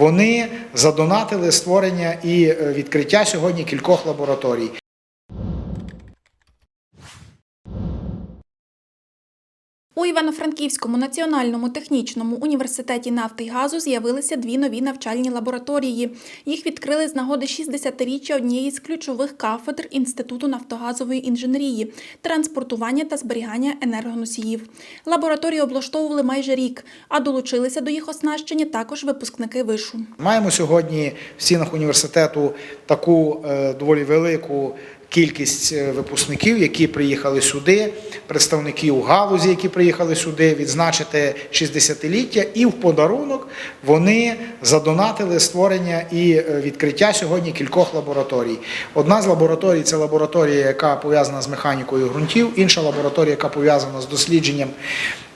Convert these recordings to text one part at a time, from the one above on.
вони задонатили створення і е, відкриття сьогодні кількох лабораторій. У Івано-Франківському національному технічному університеті нафти й газу з'явилися дві нові навчальні лабораторії. Їх відкрили з нагоди 60-річчя однієї з ключових кафедр Інституту нафтогазової інженерії, транспортування та зберігання енергоносіїв. Лабораторії облаштовували майже рік, а долучилися до їх оснащення також випускники вишу. Маємо сьогодні в стінах університету таку е, доволі велику кількість е, випускників, які приїхали сюди, представників галузі, які приїхали сюди відзначити 60-ліття, і в подарунок вони задонатили створення і е, відкриття сьогодні кількох лабораторій. Одна з лабораторій це лабораторія, яка пов'язана з механікою ґрунтів, інша лабораторія, яка пов'язана з дослідженням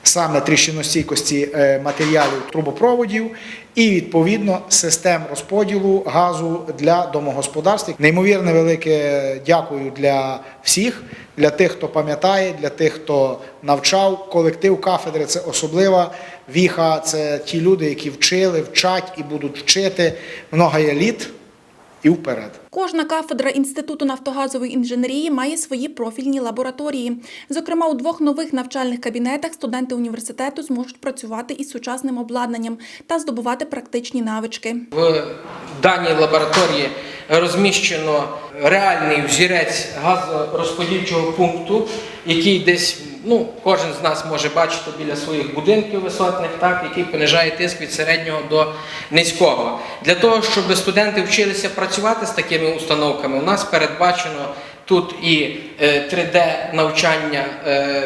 саме тріщиностійкості е, матеріалів трубопроводів і відповідно систем розподілу газу для домогосподарств. Неймовірне велике дякую для всіх, для тих, хто пам'ятає, для тих, хто навчав. Колектив кафедри це особлива віха. Це ті люди, які вчили, вчать і будуть вчити много є літ і вперед. Кожна кафедра Інституту нафтогазової інженерії має свої профільні лабораторії. Зокрема, у двох нових навчальних кабінетах студенти університету зможуть працювати із сучасним обладнанням та здобувати практичні навички. В даній лабораторії розміщено реальний взірець газорозподільчого пункту, який десь ну, кожен з нас може бачити біля своїх будинків висотних, так, який понижає тиск від середнього до низького. Для того, щоб студенти вчилися працювати з такими установками, у нас передбачено тут і 3D-навчання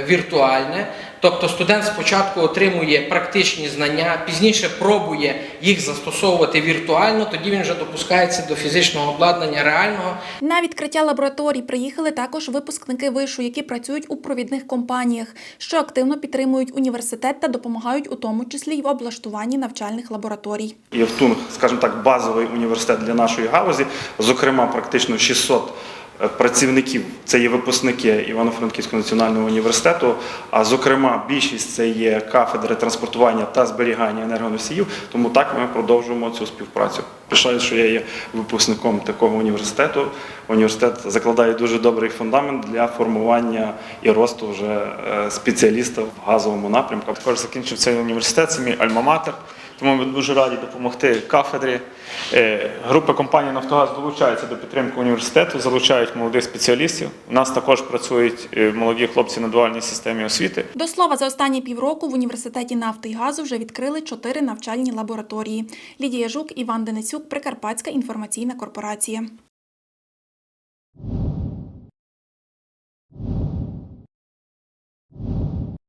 віртуальне. Тобто студент спочатку отримує практичні знання, пізніше пробує їх застосовувати віртуально, тоді він вже допускається до фізичного обладнання реального. На відкриття лабораторій приїхали також випускники вишу, які працюють у провідних компаніях, що активно підтримують університет та допомагають у тому числі й в облаштуванні навчальних лабораторій. Євтунг, скажімо так, базовий університет для нашої галузі. Зокрема, практично 600 працівників це є випускники Івано-Франківського національного університету. А зокрема, більшість це є кафедри транспортування та зберігання енергоносіїв. Тому так ми продовжуємо цю співпрацю. Пишаю, що я є випускником такого університету. Університет закладає дуже добрий фундамент для формування і росту вже е, спеціаліста в газовому напрямку. Також закінчив цей університет, це мій альма-матер. Тому ми дуже раді допомогти кафедрі. Е, Група компанії Нафтогаз долучається до підтримки університету, залучають молодих спеціалістів. У нас також працюють е, молоді хлопці на дуальній системі освіти. До слова, за останні півроку в університеті нафти і газу вже відкрили чотири навчальні лабораторії. Лідія Жук, Іван Денисюк, Прикарпатська інформаційна корпорація.